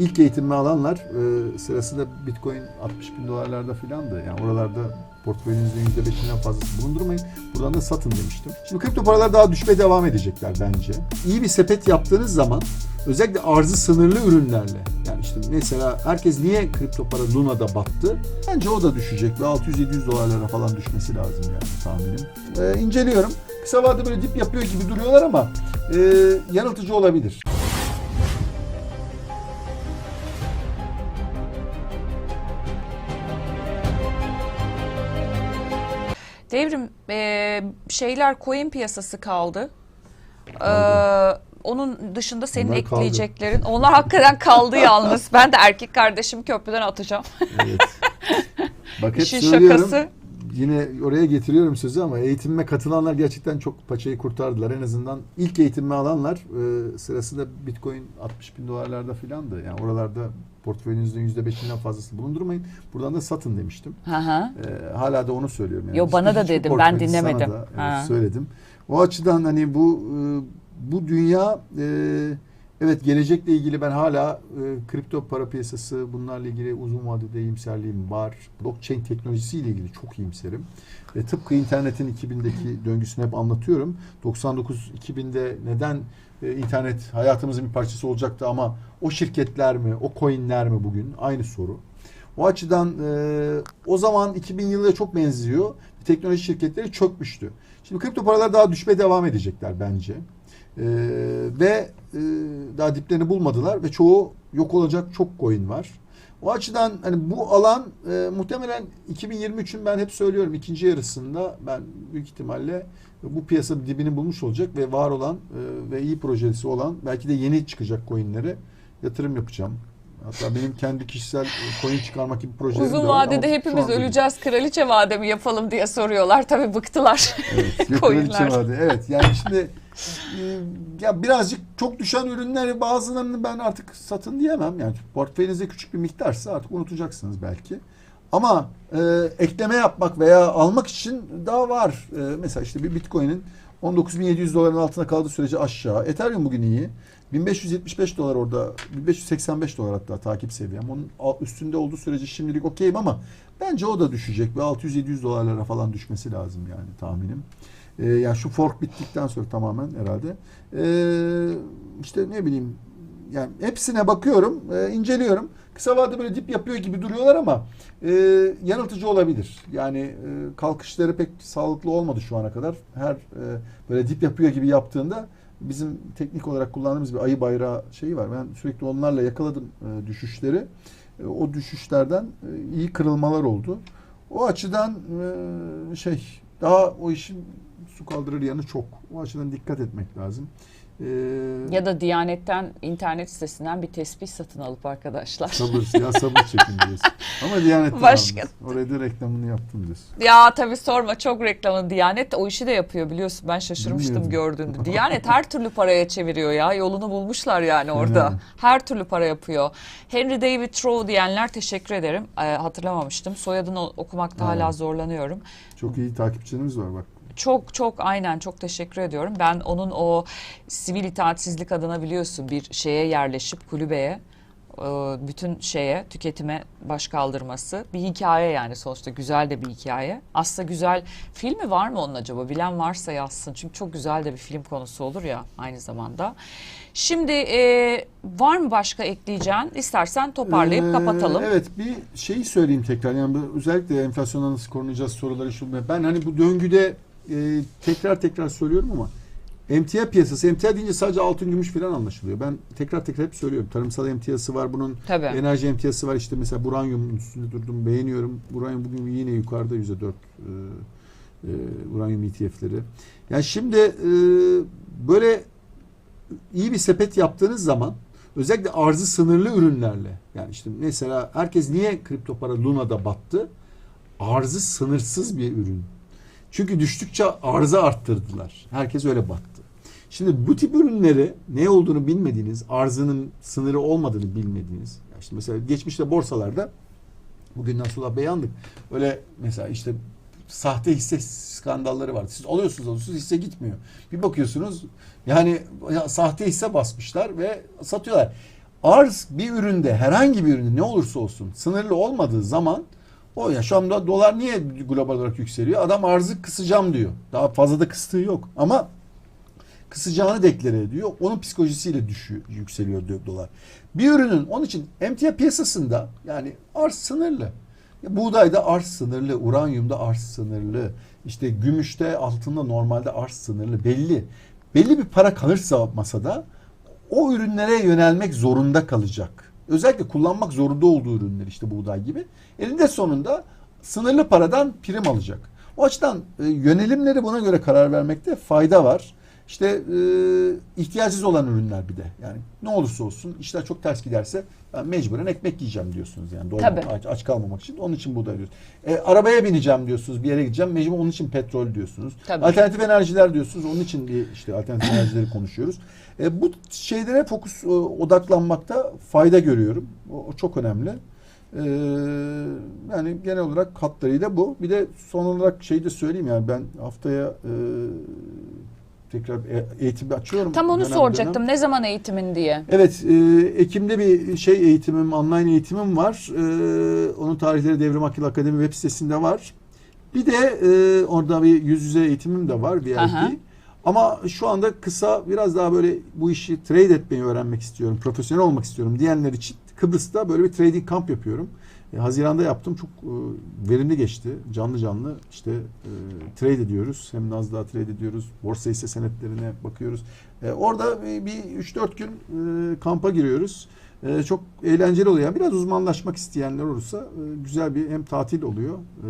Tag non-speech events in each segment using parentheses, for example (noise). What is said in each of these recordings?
ilk eğitimimi alanlar e, sırasında Bitcoin 60 bin dolarlarda filandı. Yani oralarda portföyünüzün %5'inden fazlası bulundurmayın. Buradan da satın demiştim. Şimdi kripto paralar daha düşmeye devam edecekler bence. İyi bir sepet yaptığınız zaman özellikle arzı sınırlı ürünlerle yani işte mesela herkes niye kripto para Luna'da battı? Bence o da düşecek ve 600-700 dolarlara falan düşmesi lazım yani tahminim. Ee, inceliyorum. Kısa vadede böyle dip yapıyor gibi duruyorlar ama e, yanıltıcı olabilir. Devrim e, şeyler coin piyasası kaldı. Ee, onun dışında senin Onlar kaldı. ekleyeceklerin. Onlar hakikaten kaldı yalnız. Ben de erkek kardeşimi köprüden atacağım. Evet. (laughs) Bak hep İşin söylüyorum. şakası. Yine oraya getiriyorum sözü ama eğitimime katılanlar gerçekten çok paçayı kurtardılar. En azından ilk eğitimimi alanlar e, sırasında Bitcoin 60 bin dolarlarda filandı. Yani oralarda portföyünüzün %5'inden fazlasını bulundurmayın. Buradan da satın demiştim. Hı. E, hala da onu söylüyorum. Yani. Yo, bana da dedim, ben portföyü sana dinlemedim. da, evet, Ha. söyledim. O açıdan hani bu e, bu dünya e, evet gelecekle ilgili ben hala e, kripto para piyasası bunlarla ilgili uzun vadede iyimserliğim var. Blockchain teknolojisiyle ilgili çok iyimserim. Ve tıpkı internetin 2000'deki döngüsünü hep anlatıyorum. 99-2000'de neden e, internet hayatımızın bir parçası olacaktı ama o şirketler mi, o coinler mi bugün? Aynı soru. O açıdan e, o zaman 2000 yılına çok benziyor. Teknoloji şirketleri çökmüştü. Şimdi kripto paralar daha düşmeye devam edecekler bence. E, ve e, daha diplerini bulmadılar ve çoğu yok olacak çok coin var. O açıdan hani bu alan e, muhtemelen 2023'ün ben hep söylüyorum ikinci yarısında ben büyük ihtimalle bu piyasa dibini bulmuş olacak ve var olan e, ve iyi projesi olan belki de yeni çıkacak coinlere yatırım yapacağım. Hatta benim kendi kişisel e, coin çıkarmak gibi projelerim de Uzun var vadede ama hepimiz öleceğiz. Kraliçe vade mi yapalım diye soruyorlar. Tabii bıktılar. Evet, (laughs) şey vardı. Evet yani şimdi e, ya birazcık çok düşen ürünleri bazılarını ben artık satın diyemem. Yani portföyünüzde küçük bir miktarsa artık unutacaksınız belki. Ama e, ekleme yapmak veya almak için daha var. E, mesela işte bir Bitcoin'in 19.700 doların altına kaldığı sürece aşağı. Ethereum bugün iyi. 1575 dolar orada, 1585 dolar hatta takip seviyem. Onun üstünde olduğu sürece şimdilik okeyim ama bence o da düşecek ve 600-700 dolarlara falan düşmesi lazım yani tahminim. Ee, yani şu fork bittikten sonra tamamen herhalde. Ee, işte ne bileyim yani hepsine bakıyorum, e, inceliyorum. Kısa vadede böyle dip yapıyor gibi duruyorlar ama e, yanıltıcı olabilir. Yani e, kalkışları pek sağlıklı olmadı şu ana kadar. Her e, böyle dip yapıyor gibi yaptığında bizim teknik olarak kullandığımız bir ayı bayrağı şeyi var. Ben sürekli onlarla yakaladım e, düşüşleri. E, o düşüşlerden e, iyi kırılmalar oldu. O açıdan e, şey daha o işin su kaldırır yanı çok. O açıdan dikkat etmek lazım. E, ya da Diyanet'ten internet sitesinden bir tespih satın alıp arkadaşlar. sabır ya sabır çekin diyorsun. Ama Diyanet'ten Başka- aldınız. Oraya da reklamını yaptım diyorsun. Ya tabii sorma çok reklamın Diyanet o işi de yapıyor biliyorsun ben şaşırmıştım gördüğünde. (laughs) Diyanet her türlü paraya çeviriyor ya yolunu bulmuşlar yani orada. Yani. Her türlü para yapıyor. Henry David Thoreau diyenler teşekkür ederim. Ee, hatırlamamıştım. Soyadını okumakta hala Evet. zorlanıyorum. Çok iyi takipçilerimiz var bak. Çok çok aynen çok teşekkür ediyorum. Ben onun o sivil itaatsizlik adına biliyorsun bir şeye yerleşip kulübeye e, bütün şeye tüketime baş kaldırması bir hikaye yani sonuçta güzel de bir hikaye. Aslında güzel filmi var mı onun acaba? Bilen varsa yazsın. Çünkü çok güzel de bir film konusu olur ya aynı zamanda. Şimdi e, var mı başka ekleyeceğin? İstersen toparlayıp Ee, kapatalım. Evet bir şeyi söyleyeyim tekrar. Yani özellikle enflasyondan nasıl korunacağız soruları şu. Ben hani bu döngüde e, tekrar tekrar söylüyorum ama emtia piyasası, emtia deyince sadece altın gümüş falan anlaşılıyor. Ben tekrar tekrar hep söylüyorum. Tarımsal emtiası var bunun. Tabii. Enerji emtiyası var işte mesela Uranyum üstünde durdum beğeniyorum. Uranyum bugün yine yukarıda yüzde dört e, e, uranyum ETF'leri. Yani şimdi e, böyle iyi bir sepet yaptığınız zaman özellikle arzı sınırlı ürünlerle yani işte mesela herkes niye kripto para Luna'da battı? Arzı sınırsız bir ürün. Çünkü düştükçe arzı arttırdılar. Herkes öyle battı. Şimdi bu tip ürünleri ne olduğunu bilmediğiniz, arzının sınırı olmadığını bilmediğiniz. ya işte mesela geçmişte borsalarda bugün Nasulah Bey. Öyle mesela işte sahte hisse skandalları var. Siz alıyorsunuz alıyorsunuz hisse gitmiyor. Bir bakıyorsunuz yani ya, sahte hisse basmışlar ve satıyorlar. arz bir üründe herhangi bir üründe ne olursa olsun sınırlı olmadığı zaman o ya şu anda dolar niye global olarak yükseliyor? Adam arzı kısacağım diyor. Daha fazla da kıstığı yok. Ama kısacağını deklare ediyor. Onun psikolojisiyle düşüyor, yükseliyor diyor dolar. Bir ürünün onun için emtia piyasasında yani arz sınırlı. Buğdayda arz sınırlı, uranyumda arz sınırlı, işte gümüşte, altında normalde arz sınırlı belli. Belli bir para kalırsa masada o ürünlere yönelmek zorunda kalacak. Özellikle kullanmak zorunda olduğu ürünler işte buğday gibi. Elinde sonunda sınırlı paradan prim alacak. O açıdan e, yönelimleri buna göre karar vermekte fayda var. İşte e, ihtiyacınız olan ürünler bir de. Yani ne olursa olsun işler çok ters giderse ben mecburen ekmek yiyeceğim diyorsunuz yani. Doğru Tabii. aç, aç kalmamak için. Onun için buğday diyorsunuz. E, arabaya bineceğim diyorsunuz. Bir yere gideceğim. Mecbur onun için petrol diyorsunuz. Tabii. Alternatif enerjiler diyorsunuz. Onun için bir işte alternatif enerjileri konuşuyoruz. E, bu şeylere fokus e, odaklanmakta fayda görüyorum. O, o çok önemli. E, yani genel olarak hatlarıyla bu. Bir de son olarak şey de söyleyeyim yani ben haftaya e, tekrar e- eğitimi açıyorum. Tam onu dönem soracaktım. dönem. Ne zaman eğitimin diye. Evet, e, Ekim'de bir şey eğitimim, online eğitimim var. E, onun tarihleri Devrim Akil Akademi web sitesinde var. Bir de e, orada bir yüz yüze eğitimim de var VIP. Aha. Ama şu anda kısa biraz daha böyle bu işi trade etmeyi öğrenmek istiyorum, profesyonel olmak istiyorum diyenler için Kıbrıs'ta böyle bir trading kamp yapıyorum. E, Haziran'da yaptım. Çok e, verimli geçti. Canlı canlı işte e, trade ediyoruz. Hem Nasdaq trade ediyoruz. Borsa hisse senetlerine bakıyoruz. E, orada bir bir 3-4 gün e, kampa giriyoruz. E, çok eğlenceli oluyor. Yani biraz uzmanlaşmak isteyenler olursa e, güzel bir hem tatil oluyor. e,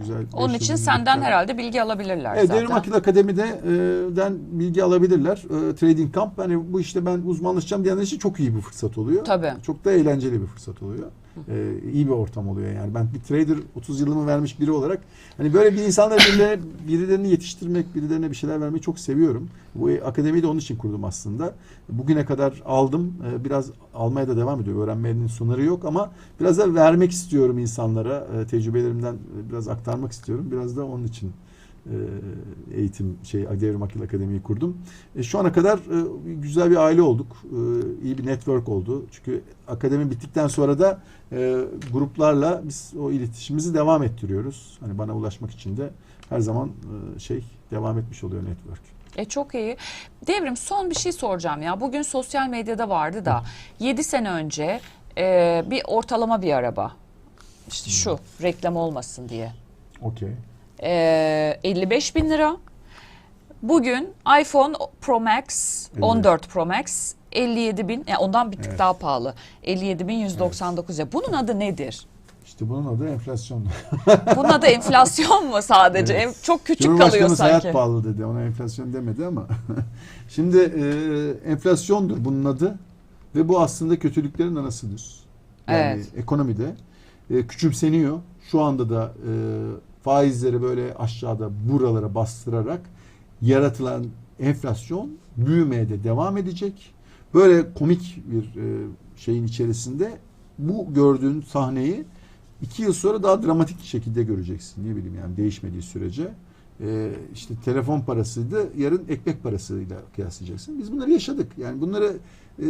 güzel. Onun için senden bir- herhalde bilgi alabilirler Evet, zaten. Devrim Akil Akademi'de e, bilgi alabilirler. E, trading Camp. Hani bu işte ben uzmanlaşacağım diyenler için çok iyi bir fırsat oluyor. Tabii. Çok da eğlenceli bir fırsat oluyor. E, iyi bir ortam oluyor yani. Ben bir trader 30 yılımı vermiş biri olarak hani böyle bir insanlar birilerine, birilerini yetiştirmek, birilerine bir şeyler vermeyi çok seviyorum. Bu akademiyi de onun için kurdum aslında. Bugüne kadar aldım. E, biraz almaya da devam ediyor. Öğrenmenin sınırı yok ama biraz da vermek istiyorum insanlara. E, tecrübelerimden e, biraz aktarmak istiyorum. Biraz da onun için e, eğitim şey Devrim Akil Akademi'yi kurdum. E, şu ana kadar e, güzel bir aile olduk. E, iyi bir network oldu. Çünkü akademi bittikten sonra da e, gruplarla biz o iletişimimizi devam ettiriyoruz. Hani bana ulaşmak için de her zaman e, şey devam etmiş oluyor network. E çok iyi. Devrim son bir şey soracağım ya. Bugün sosyal medyada vardı da 7 sene önce e, bir ortalama bir araba. İşte şu reklam olmasın diye. Okey. E, 55 bin lira. Bugün iPhone Pro Max, Evet. 14 Pro Max 57 bin, yani ondan bir tık Evet. daha pahalı. 57 bin 199 ya. Bunun adı nedir? İşte bunun adı enflasyon. (laughs) Bunun adı enflasyon mu sadece? Evet. Çok küçük kalıyor sanki. hayat pahalı dedi. Ona enflasyon demedi ama. (laughs) Şimdi e, enflasyondur bunun adı. Ve bu aslında kötülüklerin anasıdır. Yani Evet. ekonomide e, küçümseniyor. Şu anda da e, faizleri böyle aşağıda buralara bastırarak yaratılan enflasyon büyümeye de devam edecek. Böyle komik bir e, şeyin içerisinde bu gördüğün sahneyi iki yıl sonra daha dramatik şekilde göreceksin. Ne bileyim yani değişmediği sürece. E, işte telefon parasıydı yarın ekmek parasıyla kıyaslayacaksın. Biz bunları yaşadık. Yani bunları e,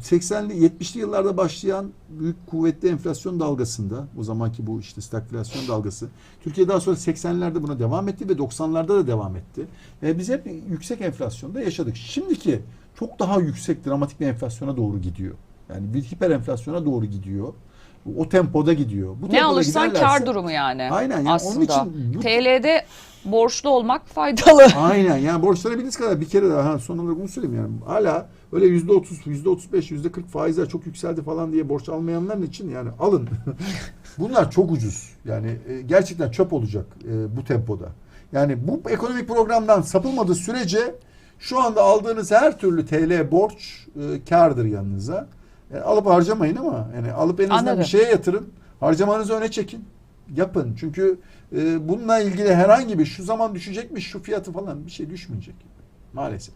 80'li 70'li yıllarda başlayan büyük kuvvetli enflasyon dalgasında o zamanki bu işte stagflasyon dalgası Türkiye daha sonra 80'lerde buna devam etti ve 90'larda da devam etti. E, biz hep yüksek enflasyonda yaşadık. Şimdiki çok daha yüksek dramatik bir enflasyona doğru gidiyor. Yani bir hiper enflasyona doğru gidiyor. O tempoda gidiyor. Bu Ne alırsan giderlerse- kar durumu yani. Aynen yani aslında. onun için bu- TL'de borçlu olmak faydalı. (laughs) Aynen yani borçlanabildiğiniz kadar bir kere daha ha, son olarak bunu söyleyeyim yani hala öyle yüzde otuz, yüzde otuz beş, yüzde kırk faizler çok yükseldi falan diye borç almayanların için yani alın. (laughs) Bunlar çok ucuz. Yani e, gerçekten çöp olacak e, bu tempoda. Yani bu ekonomik programdan sapılmadığı sürece şu anda aldığınız her türlü TL borç e, kardır yanınıza. E, alıp harcamayın ama yani alıp en azından Anladım. bir şeye yatırın. Harcamanızı öne çekin. Yapın. Çünkü e, bununla ilgili herhangi bir şu zaman düşecekmiş şu fiyatı falan bir şey düşmeyecek. Maalesef.